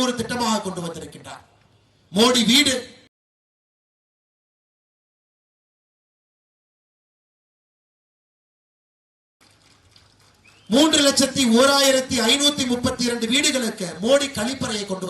ஒரு திட்டமாக கொண்டு வந்திருக்கின்றார். மோடி வீடு மூன்று லட்சத்தி ஓராயிரத்தி ஐநூத்தி முப்பத்தி இரண்டு வீடுகளுக்கு மோடி கழிப்பறையை கொண்டு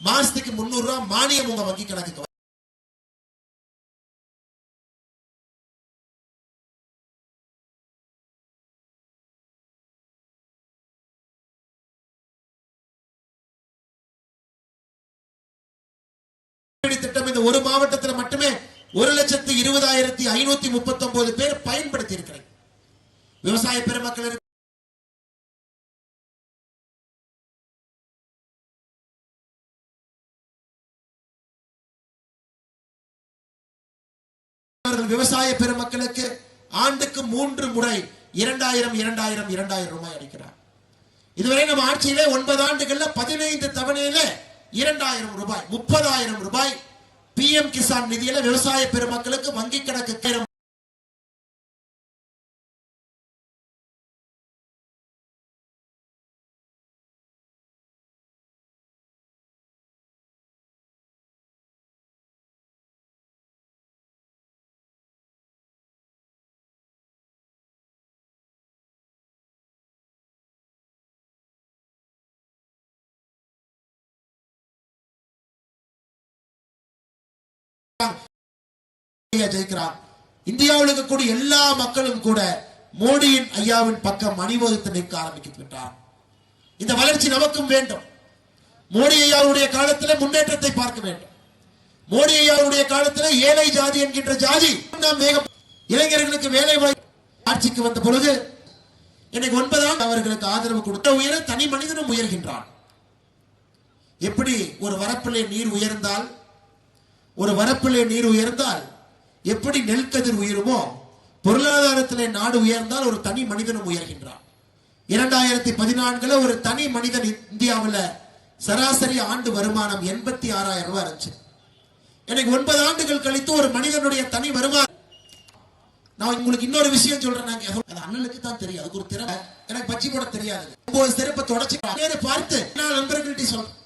மாசத்துக்கு முன்னூறு ரூபாய் மானியம் உங்க வங்கி கணக்குக்கு திட்டம் இந்த ஒரு மாவட்டத்தில் மட்டுமே ஒரு லட்சத்து இருபதாயிரத்தி ஐநூத்தி முப்பத்தி ஒன்பது பேர் பயன்படுத்தி இருக்கிறேன் விவசாய பெருமக்கள் அவர்கள் விவசாய பெருமக்களுக்கு ஆண்டுக்கு மூன்று முறை இரண்டாயிரம் இரண்டாயிரம் இரண்டாயிரம் ரூபாய் அளிக்கிறார் இதுவரை நம்ம ஆட்சியிலே ஒன்பது ஆண்டுகள்ல பதினைந்து தவணையில இரண்டாயிரம் ரூபாய் முப்பதாயிரம் ரூபாய் பி எம் கிசான் நிதியில விவசாய பெருமக்களுக்கு வங்கி கணக்கு ஜெயிக்கிறான் இந்தியாவில் இருக்கக்கூடிய எல்லா மக்களும் கூட மோடியின் ஐயாவின் பக்கம் அணிவகுத்து நிற்க ஆரம்பிக்கின்றார். இந்த வளர்ச்சி நமக்கும் வேண்டும். மோடி ஐயாவுடைய காலத்தில் முன்னேற்றத்தை பார்க்க வேண்டும். மோடி ஐயாவுடைய காலத்தில் ஏழை ஜாதி என்கின்ற ஜாதி நாம் இளைஞர்களுக்கு வேலை வாய்ப்பு ஆட்சிக்கு வந்த பொழுது இன்னைக்கு ஒன்பதாம் அவர்களுக்கு ஆதரவு கொடுத்த உயர தனி மனிதனும் உயர்கின்றான். எப்படி ஒரு வரப்பிலே நீர் உயர்ந்தால் ஒரு வரப்பிலே நீர் உயர்ந்தால் எப்படி நெல்கதிர் உயருமோ பொருளாதாரத்திலே நாடு உயர்ந்தால் ஒரு தனி மனிதனும் உயர்கின்றான். இரண்டாயிரத்தி பதினான்குல ஒரு தனி மனிதன் இந்தியாவுல சராசரி ஆண்டு வருமானம் எண்பத்தி ஆறாயிரம் ரூபாய் இருந்துச்சு. எனக்கு ஒன்பது ஆண்டுகள் கழித்து ஒரு மனிதனுடைய தனி வருமானம். நான் உங்களுக்கு இன்னொரு விஷயம் சொல்றேன் அது அண்ணனுக்கு தான் தெரியும். அதுக்கு ஒரு திறமை. எனக்கு பச்சி போட தெரியாது. ஒன்பது சிறப்பை தொடச்சு. பார்த்து நான் நண்பர்கள்ட்ட சொல்றேன்.